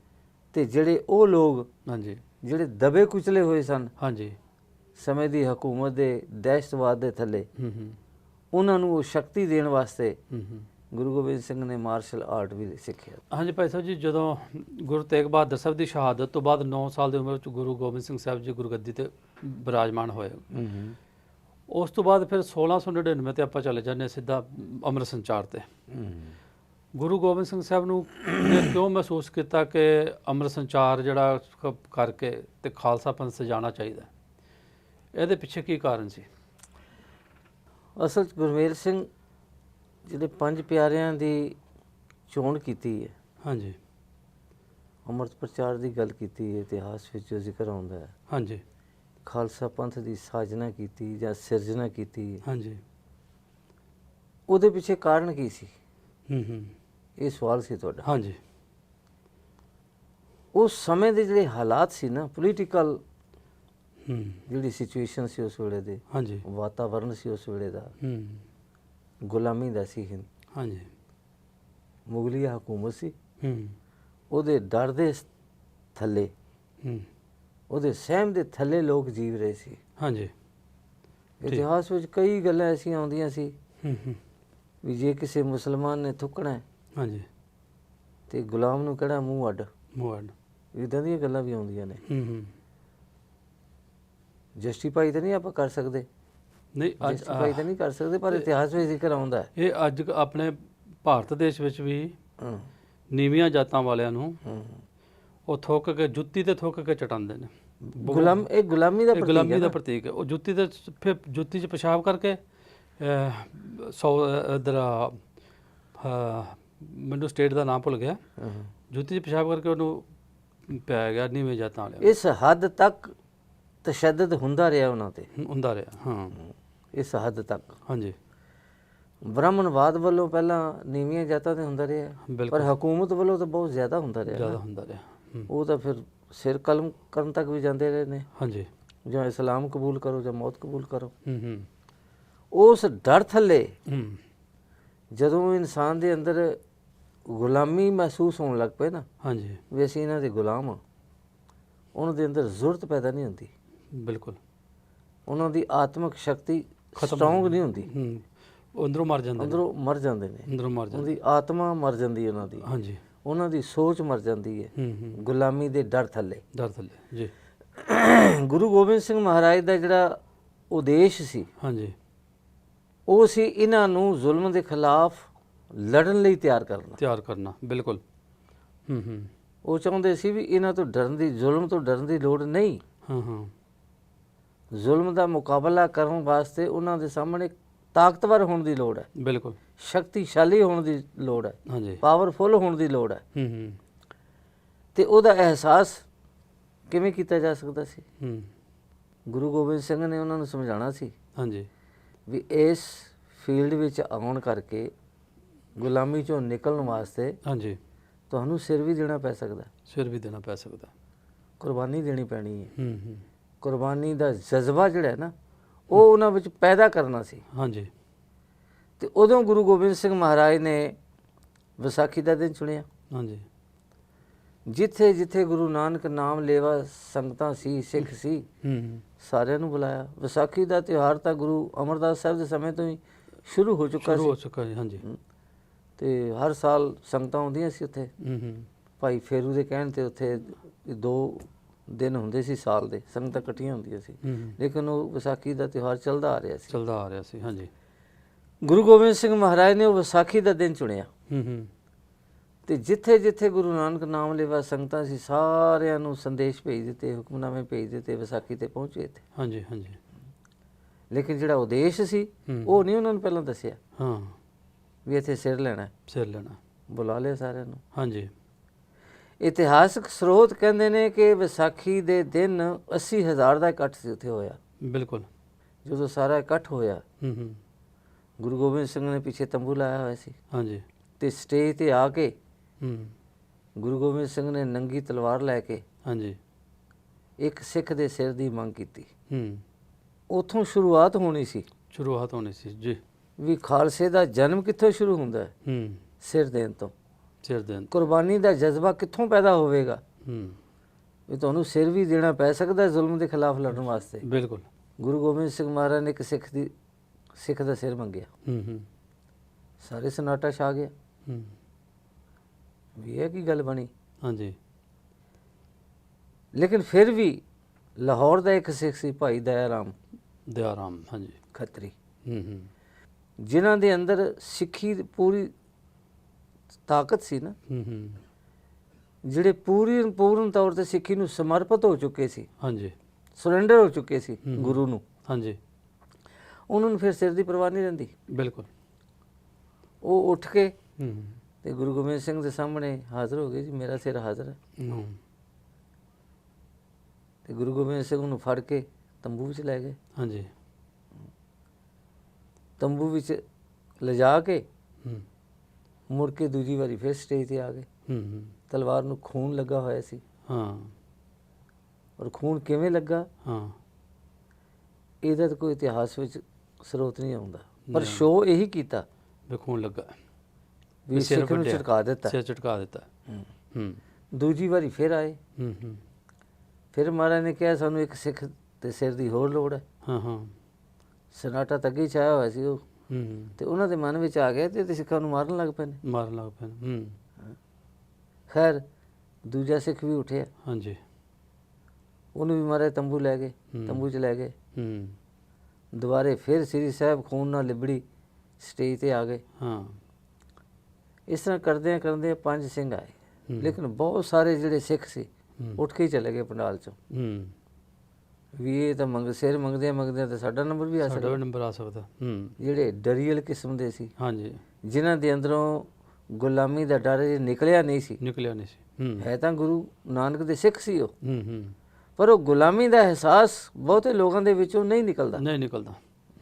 ਤੇ ਜਿਹੜੇ ਉਹ ਲੋਕ ਹਾਂਜੀ। ਜਿਹੜੇ ਦਬੇ ਕੁਚਲੇ ਹੋਏ ਸਨ ਹਾਂਜੀ। ਸਮੇਂ ਦੀ ਹਕੂਮਤ ਦੇ ਦਹਿਸ਼ਤਵਾਦ ਦੇ ਥੱਲੇ ਹੂੰ ਹੂੰ। ਉਹਨਾਂ ਨੂੰ ਉਹ ਸ਼ਕਤੀ ਦੇਣ ਵਾਸਤੇ ਹੂੰ ਹੂੰ। ਗੁਰੂ ਗੋਬਿੰਦ ਸਿੰਘ ਨੇ ਮਾਰਸ਼ਲ ਆਰਟ ਵੀ ਸਿੱਖਿਆ। ਹਾਂਜੀ ਭਾਈ ਸਾਹਿਬ ਜੀ ਜਦੋਂ ਗੁਰੂ ਤੇਗ ਬਹਾਦਰ ਸਾਹਿਬ ਦੀ ਸ਼ਹਾਦਤ ਤੋਂ ਬਾਅਦ 9 ਸਾਲ ਦੀ ਉਮਰ ਵਿੱਚ ਗੁਰੂ ਗੋਬਿੰਦ ਸਿੰਘ ਸਾਹਿਬ ਜੀ ਗੁਰਗੱਦੀ ਤੇ ਬਿਰਾਜਮਾਨ ਹੋਏ। ਉਸ ਤੋਂ ਬਾਅਦ ਫਿਰ 1699 ਤੇ ਆਪਾਂ ਚਲੇ ਜਾਂਦੇ ਸਿੱਧਾ ਅੰਮ੍ਰਿਤ ਸੰਚਾਰ ਤੇ। ਗੁਰੂ ਗੋਬਿੰਦ ਸਿੰਘ ਸਾਹਿਬ ਨੂੰ ਨੇ ਕਿਉਂ ਮਹਿਸੂਸ ਕੀਤਾ ਕਿ ਅੰਮ੍ਰਿਤ ਸੰਚਾਰ ਜਿਹੜਾ ਕਰਕੇ ਤੇ ਖਾਲਸਾ ਪੰਥ ਸਜਾਣਾ ਚਾਹੀਦਾ? ਇਹਦੇ ਪਿੱਛੇ ਕੀ ਕਾਰਨ ਸੀ? ਅਸਲ 'ਚ ਗੁਰਮੇਲ ਸਿੰਘ ਜਿਹੜੇ ਪੰਜ ਪਿਆਰਿਆਂ ਦੀ ਚੋਣ ਕੀਤੀ ਹੈ। ਹਾਂਜੀ। ਅੰਮ੍ਰਿਤ ਪ੍ਰਚਾਰ ਦੀ ਗੱਲ ਕੀਤੀ ਹੈ ਇਤਿਹਾਸ ਵਿੱਚ ਜ਼ਿਕਰ ਆਉਂਦਾ ਹੈ। ਹਾਂਜੀ। ਖਾਲਸਾ ਪੰਥ ਦੀ ਸਾਜਨਾ ਕੀਤੀ ਜਾਂ ਸਿਰਜਣਾ ਕੀਤੀ। ਹਾਂਜੀ। ਉਹਦੇ ਪਿੱਛੇ ਕਾਰਨ ਕੀ ਸੀ? ਹੂੰ ਹੂੰ। ਇਹ ਸਵਾਲ ਸੀ ਤੁਹਾਡਾ। ਹਾਂਜੀ। ਉਸ ਸਮੇਂ ਦੇ ਜਿਹੜੇ ਹਾਲਾਤ ਸੀ ਨਾ ਪੋਲੀਟੀਕਲ ਹੂੰ। ਜਿਹੜੀ ਸਿਚੁਏਸ਼ਨ ਸੀ ਉਸ ਵੇਲੇ ਦੇ ਹਾਂਜੀ। ਵਾਤਾਵਰਣ ਸੀ ਉਸ ਵੇਲੇ ਦਾ ਹੂੰ। ਗੁਲਾਮੀ ਦਾ ਸੀ ਹਿੰਦ ਹਾਂਜੀ। ਮੁਗਲੀਆ ਹਕੂਮਤ ਸੀ। ਹੂੰ। ਉਹਦੇ ਡਰ ਦੇ ਥੱਲੇ ਹੂੰ। ਉਹਦੇ ਸਹਿਮ ਦੇ ਥੱਲੇ ਲੋਕ ਜੀਵ ਰਹੇ ਸੀ। ਹਾਂਜੀ। ਇਤਿਹਾਸ ਵਿੱਚ ਕਈ ਗੱਲਾਂ ਐਸੀਆਂ ਆਉਂਦੀਆਂ ਸੀ ਹੂੰ ਹੂੰ। ਵੀ ਜੇ ਕਿਸੇ ਮੁਸਲਮਾਨ ਨੇ ਥੁੱਕਣਾ ਹਾਂਜੀ। ਤੇ ਗੁਲਾਮ ਨੂੰ ਕਿਹੜਾ ਮੂੰਹ ਅੱਡ? ਮੋਹਨ ਇਦਾਂ ਦੀਆਂ ਗੱਲਾਂ ਵੀ ਆਉਂਦੀਆਂ ਨੇ। ਹੂੰ ਹੂੰ। ਜਸਟੀਫਾਈ ਤਾਂ ਨਹੀਂ ਆਪਾਂ ਕਰ ਸਕਦੇ। ਨਹੀਂ ਅੱਜ ਜਸਟੀਫਾਈ ਤਾਂ ਨਹੀਂ ਕਰ ਸਕਦੇ ਪਰ ਇਤਿਹਾਸ ਵਿੱਚ ਜ਼ਿਕਰ ਆਉਂਦਾ ਹੈ। ਇਹ ਅੱਜ ਆਪਣੇ ਭਾਰਤ ਦੇਸ਼ ਵਿੱਚ ਵੀ ਹੂੰ, ਨੀਵੀਆਂ ਜਾਤਾਂ ਵਾਲਿਆਂ ਨੂੰ ਹੂੰ। ਉਹ ਥੁੱਕ ਕੇ ਜੁੱਤੀ ਤੇ ਥੁੱਕ ਕੇ ਚਟਾਉਂਦੇ ਨੇ। ਗੁਲਾਮ ਇਹ ਗੁਲਾਮੀ ਦਾ ਪ੍ਰਤੀਕ ਗੁਲਾਮੀ ਹੈ ਦਾ ਨਾ। ਪ੍ਰਤੀਕ ਹੈ। ਉਹ ਜੁੱਤੀ ਤੇ ਫਿਰ ਜੁੱਤੀ 'ਚ ਪਿਸ਼ਾਬ ਕਰਕੇ ਸੌ ਇਧਰ ਮੈਨੂੰ ਸਟੇਟ ਦਾ ਨਾਮ ਭੁੱਲ ਗਿਆ। ਜੁੱਤੀ 'ਚ ਪਿਸ਼ਾਬ ਕਰਕੇ ਉਹਨੂੰ ਪੈ ਗਿਆ ਨੀਵੇਂ ਜਾਤਾਂ ਵਾਲਿਆਂ ਇਸ ਹੱਦ ਤੱਕ ਤਸ਼ੱਦਦ ਹੁੰਦਾ ਰਿਹਾ ਉਹਨਾਂ ਤੇ। ਹੁੰਦਾ ਰਿਹਾ ਹਾਂ। ਇਸ ਹੱਦ ਤੱਕ। ਹਾਂਜੀ। ਬ੍ਰਾਹਮਣਵਾਦ ਵੱਲੋਂ ਪਹਿਲਾਂ ਨੀਵੀਆਂ ਜਾਤਾਂ ਤੇ ਹੁੰਦਾ ਰਿਹਾ ਪਰ ਹਕੂਮਤ ਵੱਲੋਂ ਤਾਂ ਬਹੁਤ ਜ਼ਿਆਦਾ ਹੁੰਦਾ ਰਿਹਾ ਜ਼ਿਆਦਾ। ਹੁੰਦਾ ਰਿਹਾ। ਉਹ ਤਾਂ ਫਿਰ ਸਿਰ ਕਲਮ ਕਰਨ ਤੱਕ ਵੀ ਜਾਂਦੇ ਰਹੇ ਨੇ। ਹਾਂਜੀ। ਜਾਂ ਇਸਲਾਮ ਕਬੂਲ ਕਰੋ ਜਾਂ ਮੌਤ ਕਬੂਲ ਕਰੋ। ਹੂੰ ਹੂੰ। ਉਸ ਡਰ ਥੱਲੇ ਹੂੰ। ਜਦੋਂ ਇਨਸਾਨ ਦੇ ਅੰਦਰ ਗੁਲਾਮੀ ਮਹਿਸੂਸ ਹੋਣ ਲੱਗ ਪਏ ਨਾ ਹਾਂਜੀ। ਵੀ ਅਸੀਂ ਇਹਨਾਂ ਦੇ ਗੁਲਾਮ ਹਾਂ ਉਹਨਾਂ ਦੇ ਅੰਦਰ ਜ਼ੁਰਤ ਪੈਦਾ ਨਹੀਂ ਹੁੰਦੀ। ਬਿਲਕੁਲ। ਉਹਨਾਂ ਦੀ ਆਤਮਿਕ ਸ਼ਕਤੀ ਸਟਰੋਂਗ ਨਹੀਂ ਹੁੰਦੀ। ਹੂੰ। ਉਹ ਅੰਦਰੋਂ ਮਰ ਜਾਂਦੇ ਨੇ। ਅੰਦਰੋਂ ਮਰ ਜਾਂਦੇ ਨੇ। ਅੰਦਰੋਂ ਮਰ ਜਾਂਦੇ ਉਹਦੀ ਆਤਮਾ ਮਰ ਜਾਂਦੀ ਹੈ ਉਹਨਾਂ ਦੀ। ਹਾਂਜੀ। ਉਹਨਾਂ ਦੀ ਸੋਚ ਮਰ ਜਾਂਦੀ ਹੈ। ਗੁਲਾਮੀ ਦੇ ਡਰ ਥੱਲੇ। ਡਰ ਥੱਲੇ ਜੀ। ਗੁਰੂ ਗੋਬਿੰਦ ਸਿੰਘ ਮਹਾਰਾਜ ਦਾ ਜਿਹੜਾ ਉਦੇਸ਼ ਸੀ ਹਾਂਜੀ। ਉਹ ਸੀ ਇਹਨਾਂ ਨੂੰ ਜ਼ੁਲਮ ਦੇ ਖਿਲਾਫ ਲੜਨ ਲਈ ਤਿਆਰ ਕਰਨਾ। ਤਿਆਰ ਕਰਨਾ ਬਿਲਕੁਲ। ਹੂੰ ਹੂੰ। ਉਹ ਚਾਹੁੰਦੇ ਸੀ ਵੀ ਇਹਨਾਂ ਤੋਂ ਡਰਨ ਦੀ ਜ਼ੁਲਮ ਤੋਂ ਡਰਨ ਦੀ ਲੋੜ ਨਹੀਂ। ਹਾਂ ਹਾਂ। ਜ਼ੁਲਮ ਦਾ ਮੁਕਾਬਲਾ ਕਰਨ ਵਾਸਤੇ ਉਹਨਾਂ ਦੇ ਸਾਹਮਣੇ ਤਾਕਤਵਰ ਹੋਣ ਦੀ ਲੋੜ ਹੈ। ਬਿਲਕੁਲ। ਸ਼ਕਤੀਸ਼ਾਲੀ ਹੋਣ ਦੀ ਲੋੜ ਹੈ ਹਾਂਜੀ। ਪਾਵਰਫੁਲ ਹੋਣ ਦੀ ਲੋੜ ਹੈ। ਹੂੰ ਹੂੰ। ਤੇ ਉਹਦਾ ਅਹਿਸਾਸ ਕਿਵੇਂ ਕੀਤਾ ਜਾ ਸਕਦਾ ਸੀ? ਹੂੰ। ਗੁਰੂ ਗੋਬਿੰਦ ਸਿੰਘ ਨੇ ਉਹਨਾਂ ਨੂੰ ਸਮਝਾਉਣਾ ਸੀ ਹਾਂਜੀ। ਵੀ ਇਸ ਫੀਲਡ ਵਿੱਚ ਆਉਣ ਕਰਕੇ ਗੁਲਾਮੀ ਚੋਂ ਨਿਕਲਣ ਵਾਸਤੇ ਹਾਂਜੀ। ਤੁਹਾਨੂੰ ਸਿਰ ਵੀ ਦੇਣਾ ਪੈ ਸਕਦਾ ਸਿਰ ਵੀ ਦੇਣਾ ਪੈ ਸਕਦਾ। ਕੁਰਬਾਨੀ ਦੇਣੀ ਪੈਣੀ ਹੈ। ਹੂੰ ਹੂੰ। ਕੁਰਬਾਨੀ ਦਾ ਜਜ਼ਬਾ ਜਿਹੜਾ ਹੈ ਨਾ ਉਹ ਉਹਨਾਂ ਵਿੱਚ ਪੈਦਾ ਕਰਨਾ ਸੀ। ਹਾਂਜੀ। ਤੇ ਉਦੋਂ ਗੁਰੂ ਗੋਬਿੰਦ ਸਿੰਘ ਮਹਾਰਾਜ ਨੇ ਵਿਸਾਖੀ ਦਾ ਦਿਨ ਚੁਣਿਆ। ਹਾਂਜੀ। ਜਿੱਥੇ ਜਿੱਥੇ ਗੁਰੂ ਨਾਨਕ ਨਾਮ ਲੈਵਾ ਸੰਗਤਾਂ ਸੀ ਸਿੱਖ ਸੀ ਹੂੰ ਸਾਰਿਆਂ ਨੂੰ ਬੁਲਾਇਆ। ਵਿਸਾਖੀ ਦਾ ਤਿਉਹਾਰ ਤਾਂ ਗੁਰੂ ਅਮਰਦਾਸ ਸਾਹਿਬ ਦੇ ਸਮੇਂ ਤੋਂ ਹੀ ਸ਼ੁਰੂ ਹੋ ਚੁੱਕਾ ਸ਼ੁਰੂ ਹੋ ਸੀ। ਚੁੱਕਾ ਜੀ ਹਾਂਜੀ। ਤੇ ਹਰ ਸਾਲ ਸੰਗਤਾਂ ਆਉਂਦੀਆਂ ਸੀ ਉੱਥੇ। ਹੂੰ ਹੂੰ। ਭਾਈ ਫੇਰੂ ਦੇ ਕਹਿਣ ਤੇ ਉੱਥੇ ਦੋ ਦਿਨ ਹੁੰਦੇ ਸੀ ਸਾਲ ਦੇ ਸੰਗਤਾਂ ਇਕੱਠੀਆਂ ਹੁੰਦੀਆਂ ਸੀ। ਲੇਕਿਨ ਉਹ ਵਿਸਾਖੀ ਦਾ ਤਿਉਹਾਰ ਚੱਲਦਾ ਆ ਰਿਹਾ ਸੀ। ਚੱਲਦਾ ਆ ਰਿਹਾ ਸੀ ਹਾਂਜੀ। ਗੁਰੂ ਗੋਬਿੰਦ ਸਿੰਘ ਮਹਾਰਾਜ ਨੇ ਉਹ ਵਿਸਾਖੀ ਦਾ ਦਿਨ ਚੁਣਿਆ। ਹੂੰ ਹੂੰ। ਤੇ ਜਿੱਥੇ ਜਿੱਥੇ ਗੁਰੂ ਨਾਨਕ ਨਾਮ ਲੈਵਾ ਸੰਗਤਾਂ ਸੀ ਸਾਰਿਆਂ ਨੂੰ ਸੰਦੇਸ਼ ਭੇਜ ਦਿੱਤੇ ਹੁਕਮਨਾਮੇ ਭੇਜ ਦਿੱਤੇ ਵਿਸਾਖੀ ਤੇ ਪਹੁੰਚੇ ਤੇ ਹਾਂਜੀ ਹਾਂਜੀ। ਲੇਕਿਨ ਜਿਹੜਾ ਉਦੇਸ਼ ਸੀ। ਉਹ ਨਹੀਂ ਉਹਨਾਂ ਨੂੰ ਪਹਿਲਾਂ ਦੱਸਿਆ। ਹਾਂ। ਵੀ ਇੱਥੇ ਸਿਰ ਲੈਣਾ। ਸਿਰ ਲੈਣਾ ਬੁਲਾ ਲਿਆ ਸਾਰਿਆਂ ਨੂੰ। ਹਾਂਜੀ। ਇਤਿਹਾਸਕ ਸਰੋਤ ਕਹਿੰਦੇ ਨੇ ਕਿ ਵਿਸਾਖੀ ਦੇ ਦਿਨ 80000 ਦਾ ਇਕੱਠ ਸੀ ਉੱਥੇ ਹੋਇਆ। ਬਿਲਕੁਲ। ਜਦੋਂ ਸਾਰਾ ਇਕੱਠ ਹੋਇਆ ਹੂੰ ਹੂੰ। ਗੁਰੂ ਗੋਬਿੰਦ ਸਿੰਘ ਨੇ ਪਿੱਛੇ ਤੰਬੂ ਲਾਇਆ ਹੋਇਆ ਸੀ। ਹਾਂਜੀ। ਤੇ ਸਟੇਜ ਤੇ ਆ ਕੇ ਹੂੰ। ਗੁਰੂ ਗੋਬਿੰਦ ਸਿੰਘ ਨੇ ਨੰਗੀ ਤਲਵਾਰ ਲੈ ਕੇ ਹਾਂਜੀ। ਇੱਕ ਸਿੱਖ ਦੇ ਸਿਰ ਦੀ ਮੰਗ ਕੀਤੀ। ਹੂੰ। ਉਥੋਂ ਸ਼ੁਰੂਆਤ ਹੋਣੀ ਸੀ। ਸ਼ੁਰੂਆਤ ਹੋਣੀ ਸੀ ਜੀ। ਵੀ ਖਾਲਸੇ ਦਾ ਜਨਮ ਕਿੱਥੋਂ ਸ਼ੁਰੂ ਹੁੰਦਾ ਹੈ? ਹੂੰ। ਸਿਰ ਦੇਣ ਤੋਂ। ਸਿਰ ਦੇਣ ਕੁਰਬਾਨੀ ਦਾ ਜਜ਼ਬਾ ਕਿੱਥੋਂ ਪੈਦਾ ਹੋਵੇਗਾ? ਹੂੰ। ਵੀ ਤੁਹਾਨੂੰ ਸਿਰ ਵੀ ਦੇਣਾ ਪੈ ਸਕਦਾ ਹੈ ਜ਼ੁਲਮ ਦੇ ਖਿਲਾਫ ਲੜਨ ਵਾਸਤੇ। ਬਿਲਕੁਲ। ਗੁਰੂ ਗੋਬਿੰਦ ਸਿੰਘ ਮਹਾਰਾਜ ਨੇ ਇੱਕ ਸਿੱਖ ਦੀ ਸਿੱਖ ਦਾ ਸਿਰ ਮੰਗਿਆ। ਹੂੰ ਹੂੰ। ਸਾਰੇ ਸਨਾਟਾ ਛਾ ਗਿਆ। ਹੂੰ। ਵੀ ਇਹ ਕੀ ਗੱਲ ਬਣੀ? ਹਾਂਜੀ। ਲੇਕਿਨ ਫਿਰ ਵੀ ਲਾਹੌਰ ਦਾ ਇੱਕ ਸਿੱਖ ਸੀ ਭਾਈ ਦਇਆ ਰਾਮ ਹਾਂਜੀ। ਖੱਤਰੀ। ਹੂੰ ਹੂੰ। ਜਿਨ੍ਹਾਂ ਦੇ ਅੰਦਰ ਸਿੱਖੀ ਪੂਰੀ ਤਾਕਤ ਸੀ ਨਾ ਹੂੰ ਹੂੰ। ਜਿਹੜੇ ਪੂਰੀ ਪੂਰਨ ਤੌਰ ਤੇ ਸਿੱਖੀ ਨੂੰ ਸਮਰਪਿਤ ਹੋ ਚੁੱਕੇ ਸੀ। ਹਾਂਜੀ। ਸਰੈਂਡਰ ਹੋ ਚੁੱਕੇ ਸੀ। ਗੁਰੂ ਨੂੰ। ਹਾਂਜੀ। ਉਹਨਾਂ ਨੂੰ ਫਿਰ ਸਿਰ ਦੀ ਪਰਵਾਹ ਨਹੀਂ ਰਹਿੰਦੀ। ਬਿਲਕੁਲ। ਉਹ ਉੱਠ ਕੇ ਤੇ ਗੁਰੂ ਗੋਬਿੰਦ ਸਿੰਘ ਦੇ ਸਾਹਮਣੇ ਹਾਜ਼ਰ ਹੋ ਗਏ ਜੀ ਮੇਰਾ ਸਿਰ ਹਾਜ਼ਰ ਹੈ। ਤੇ ਗੁਰੂ ਗੋਬਿੰਦ ਸਿੰਘ ਨੂੰ ਫੜ ਕੇ ਤੰਬੂ ਵਿੱਚ ਲੈ ਗਏ। ਹਾਂਜੀ। ਤੰਬੂ ਵਿੱਚ ਲਿਜਾ ਕੇ ਮੁੜ ਕੇ ਦੂਜੀ ਵਾਰੀ ਫਿਰ ਸਟੇਜ ਤੇ ਆ ਗਏ। ਹੂੰ ਹੂੰ। ਤਲਵਾਰ ਨੂੰ ਖੂਨ ਲੱਗਾ ਹੋਇਆ ਸੀ। ਹਾਂ। ਔਰ ਖੂਨ ਕਿਵੇਂ ਲੱਗਾ? ਹਾਂ। ਇਹਦਾ ਤਾਂ ਕੋਈ ਇਤਿਹਾਸ ਵਿੱਚ ਸਰੋਤ ਨਹੀਂ ਆਉਂਦਾ। ਪਰ। ਸ਼ੋਅ ਇਹੀ ਕੀਤਾ। ਵਿਖੂਣ ਲੱਗਾ। ਵੀ ਸਿਰ ਨੂੰ। ਝਟਕਾ ਦਿੱਤਾ। ਸਿਰ ਝਟਕਾ ਦਿੱਤਾ। ਹੂੰ। ਦੂਜੀ ਵਾਰੀ ਫਿਰ ਆਏ। ਹੂੰ ਹੂੰ। ਫਿਰ ਮਹਾਰਾਜ ਨੇ ਕਿਹਾ ਸਾਨੂੰ ਇੱਕ ਸਿੱਖ ਦੇ ਸਿਰ ਦੀ ਹੋਰ ਲੋੜ ਹੈ। ਹਾਂ ਹਾਂ। ਸਨਾਟਾ ਤਾਂ ਹੀ ਛਾਇਆ ਹੋਇਆ ਸੀ ਉਹ। ਹੂੰ ਤੇ ਉਹਨਾਂ ਦੇ ਮਨ ਵਿੱਚ ਆ ਗਿਆ ਤੇ ਤੇ ਸਿੱਖਾਂ ਨੂੰ ਮਾਰਨ ਲੱਗ ਪਏ ਨੇ। ਮਾਰਨ ਲੱਗ ਪਏ। ਹੂੰ। ਖੈਰ ਦੂਜਾ ਸਿੱਖ ਵੀ ਉੱਠਿਆ। ਹਾਂਜੀ। ਉਹਨੂੰ ਵੀ ਮਾਰੇ ਤੰਬੂ ਲੈ ਗਏ। ਤੰਬੂ 'ਚ ਲੈ ਗਏ। ਹੂੰ। ਦੁਬਾਰੇ ਫਿਰ ਸ੍ਰੀ ਸਾਹਿਬ ਖੂਨ ਨਾਲ ਲਿਬੜੀ ਸਟੇਜ ਤੇ ਆ ਗਏ। ਹਾਂ। ਇਸ ਤਰ੍ਹਾਂ ਕਰਦਿਆਂ ਕਰਦਿਆਂ ਪੰਜ ਸਿੰਘ ਆਏ। ਲੇਕਿਨ ਬਹੁਤ ਸਾਰੇ ਜਿਹੜੇ ਸਿੱਖ ਸੀ। ਉੱਠ ਕੇ ਚਲੇ ਗਏ ਪੰਡਾਲ ਚੋਂ। ਹੂੰ। ਵੀ ਇਹ ਤਾਂ ਮੰਗ ਸਿਰ ਮੰਗਦੇ ਮੰਗਦੇ ਤਾਂ ਸਾਡਾ ਨੰਬਰ ਵੀ ਆ ਸਾਡਾ ਸਕਦਾ। ਵੀ ਨੰਬਰ ਆ ਸਕਦਾ। ਹੂੰ। ਜਿਹੜੇ ਡਰੀਅਲ ਕਿਸਮ ਦੇ ਸੀ। ਹਾਂਜੀ। ਜਿਨ੍ਹਾਂ ਦੇ ਅੰਦਰੋਂ ਗੁਲਾਮੀ ਦਾ ਡਰ ਜੇ ਨਿਕਲਿਆ ਨਹੀਂ ਸੀ। ਨਿਕਲਿਆ ਨਹੀਂ ਸੀ। ਹੂੰ। ਹੈ ਤਾਂ ਗੁਰੂ ਨਾਨਕ ਦੇ ਸਿੱਖ ਸੀ ਉਹ। ਹੂੰ ਹੂੰ। ਪਰ ਉਹ ਗੁਲਾਮੀ ਦਾ ਅਹਿਸਾਸ ਬਹੁਤੇ ਲੋਕਾਂ ਦੇ ਵਿੱਚੋਂ ਨਹੀਂ ਨਿਕਲਦਾ। ਨਹੀਂ ਨਿਕਲਦਾ।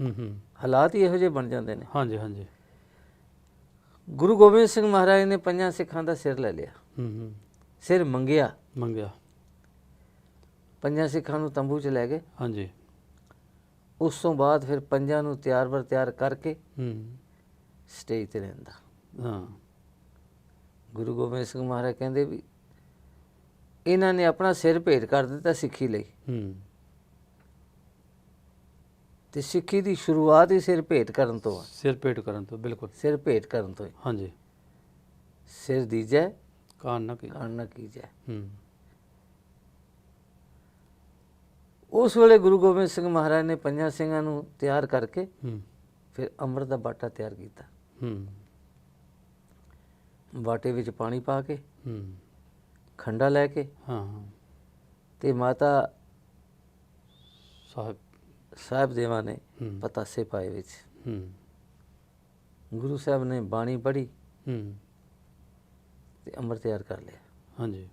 ਹੂੰ ਹੂੰ। ਹਾਲਾਤ ਹੀ ਇਹੋ ਜਿਹੇ ਬਣ ਜਾਂਦੇ ਨੇ। ਹਾਂਜੀ ਹਾਂਜੀ। ਗੁਰੂ ਗੋਬਿੰਦ ਸਿੰਘ ਮਹਾਰਾਜ ਨੇ ਪੰਜਾਂ ਸਿੱਖਾਂ ਦਾ ਸਿਰ ਲੈ ਲਿਆ। ਹੂੰ ਹੂੰ। ਸਿਰ ਮੰਗਿਆ। ਮੰਗਿਆ। ਪੰਜਾਂ ਸਿੱਖਾਂ ਨੂੰ ਤੰਬੂ 'ਚ ਲੈ ਗਏ। ਹਾਂਜੀ। ਉਸ ਤੋਂ ਬਾਅਦ ਫਿਰ ਪੰਜਾਂ ਨੂੰ ਤਿਆਰ ਬਰ ਤਿਆਰ ਕਰਕੇ ਹੂੰ। ਸਟੇਜ ਤੇ ਰਹਿੰਦਾ। ਹਾਂ। ਗੁਰੂ ਗੋਬਿੰਦ ਸਿੰਘ ਮਹਾਰਾਜ ਕਹਿੰਦੇ ਵੀ ਇਹਨਾਂ ਨੇ ਆਪਣਾ ਸਿਰ ਭੇਟ ਕਰ ਦਿੱਤਾ ਸਿੱਖੀ ਲਈ। ਹੂੰ। ਤੇ ਸਿੱਖੀ ਦੀ ਸ਼ੁਰੂਆਤ ਹੀ ਸਿਰ ਭੇਟ ਕਰਨ ਤੋਂ ਆ। ਸਿਰ ਪੇਟ ਕਰਨ ਤੋਂ ਬਿਲਕੁਲ। ਸਿਰ ਭੇਟ ਕਰਨ ਤੋਂ ਹੀ। ਹਾਂਜੀ। ਸਿਰ ਦੀਜੈ ਕਾਨ ਨਾ ਕੀ ਕਾਣ ਨਾ ਕੀਜੈ। ਹੂੰ। ਉਸ ਵੇਲੇ ਗੁਰੂ ਗੋਬਿੰਦ ਸਿੰਘ ਮਹਾਰਾਜ ਨੇ ਪੰਜਾਂ ਸਿੰਘਾਂ ਨੂੰ ਤਿਆਰ ਕਰਕੇ ਹੂੰ। ਫਿਰ ਅੰਮ੍ਰਿਤ ਦਾ ਬਾਟਾ ਤਿਆਰ ਕੀਤਾ। ਹੂੰ। ਬਾਟੇ ਵਿੱਚ ਪਾਣੀ ਪਾ ਕੇ ਹੂੰ। ਖੰਡਾ ਲੈ ਕੇ ਹਾਂ ਹਾਂ। ਤੇ ਮਾਤਾ ਸਾਹਿਬ। ਸਾਹਿਬ ਦੇਵਾਂ ਨੇ ਹੂੰ। ਪਤਾਸੇ ਪਾਏ ਵਿੱਚ। ਹੂੰ। ਗੁਰੂ ਸਾਹਿਬ ਨੇ ਬਾਣੀ ਪੜ੍ਹੀ ਹੂੰ। ਤੇ ਅੰਮ੍ਰਿਤ ਤਿਆਰ ਕਰ ਲਿਆ। ਹਾਂਜੀ।